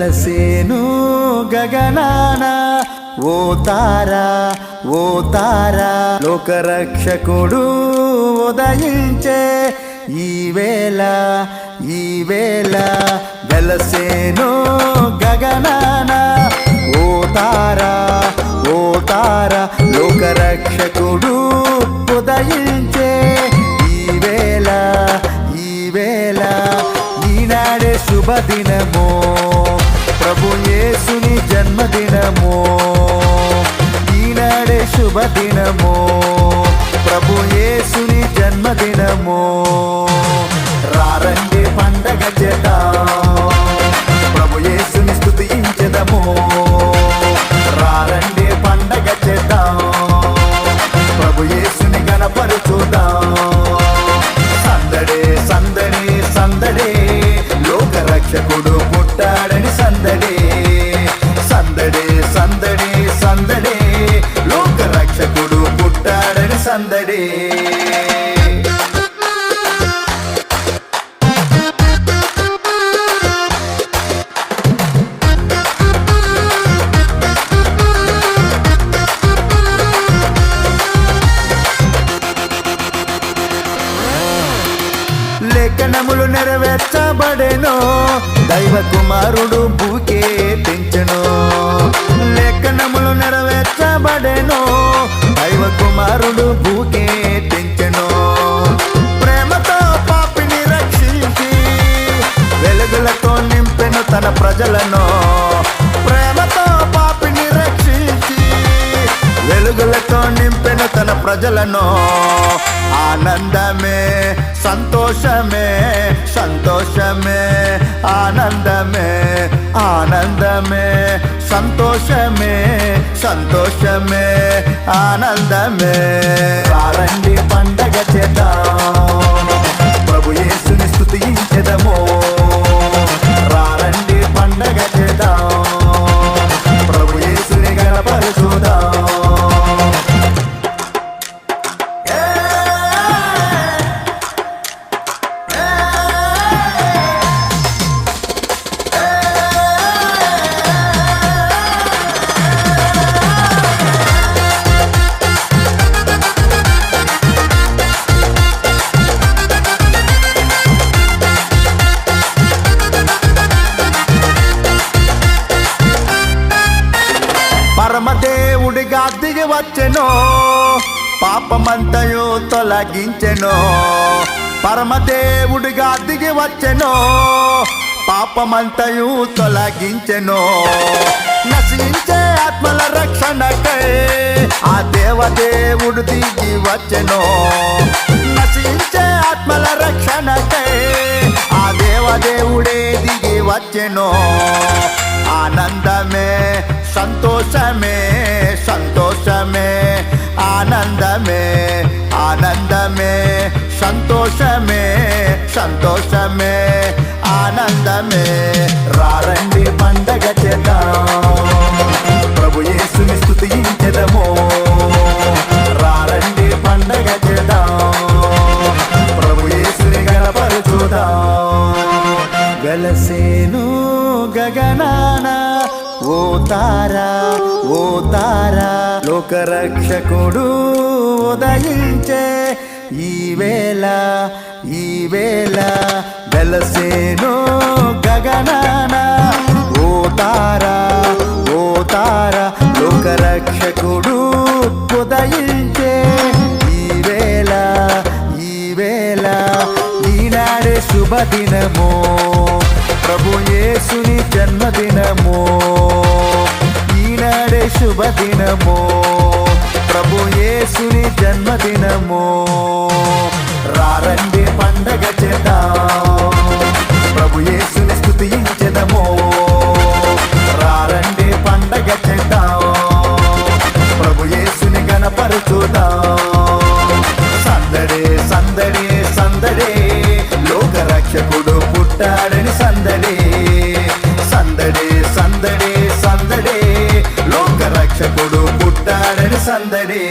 వెలసేను గగనాన ఓ తారా ఓ తారా లోకరక్షకుడు ఉదయించే ఈవేళ ఈవేళ ఈ వెలసేను గగనాన ఓ తారా ఓ తారా లోకరక్షకుడు జన్మదినమో ఈనాడే శుభదినము ప్రభు యేసుని జన్మదినము. రారండి పండగ చేత నెరవేర్చబడెను దైవ కుమారుడు భూకే తెంచెను. లేఖనములు నెరవేర్చబడెను దైవ కుమారుడు భూకే తెంచెను. ప్రేమతో పాపిని రక్షించి వెలుగులతో నింపెను తన ప్రజలను. తన ప్రజలను. ఆనందమే సంతోషమే సంతోషమే ఆనందమే ఆనందమే సంతోషమే సంతోషమే ఆనందమే. రండి పండగ చేద్దాం. ప్రభు యేసుని స్థుతించదమో తొలగించెను పరమదేవుడిగా దిగి వచ్చెను పాపమంతయు తొలగించెను. నశించే ఆత్మల రక్షణకై ఆ దేవదేవుడు దిగి వచ్చెను. నశించే ఆత్మల రక్షణకై ఆ దేవదేవుడే దిగి వచ్చెను. ఆనందమే సంతోషమే సంతోషమే ఆనందమే ఆనందమే సంతోషమే సంతోషమే ఆనందమే. రారండి పండగ చేద్దాం. ప్రభు యేసుని స్థుతించదము రారండి పండగ చేద్దాం. ప్రభు యేసుని గణపరుచుదాం వెలసేను గగనానా ఓ తారా ఓ తారా లోకరక్షకుడు ఉదయించే ఈ వేళ ఈ వేళ వెలసేను గగనాన. ఓ తారా ఓ తారా లోకరక్షకుడు ఉదయించే ఈ వేళ ఈ వేళ ఈనాడే శుభదినమో. ప్రభు యేసుని జన్మదినమో. శుభదినము ప్రభు యేసుని జన్మదినము. రారండి పండగ చేద్దాం. ప్రభు యేసుని స్తుతించెదము. రారండి పండగ చేద్దాం. ప్రభు యేసుని గణపరుచుదాం. సందడే సందడే సందడే. లోక రక్షకుడు పుట్టాడని సందడే. సందడే సందడే. సందడే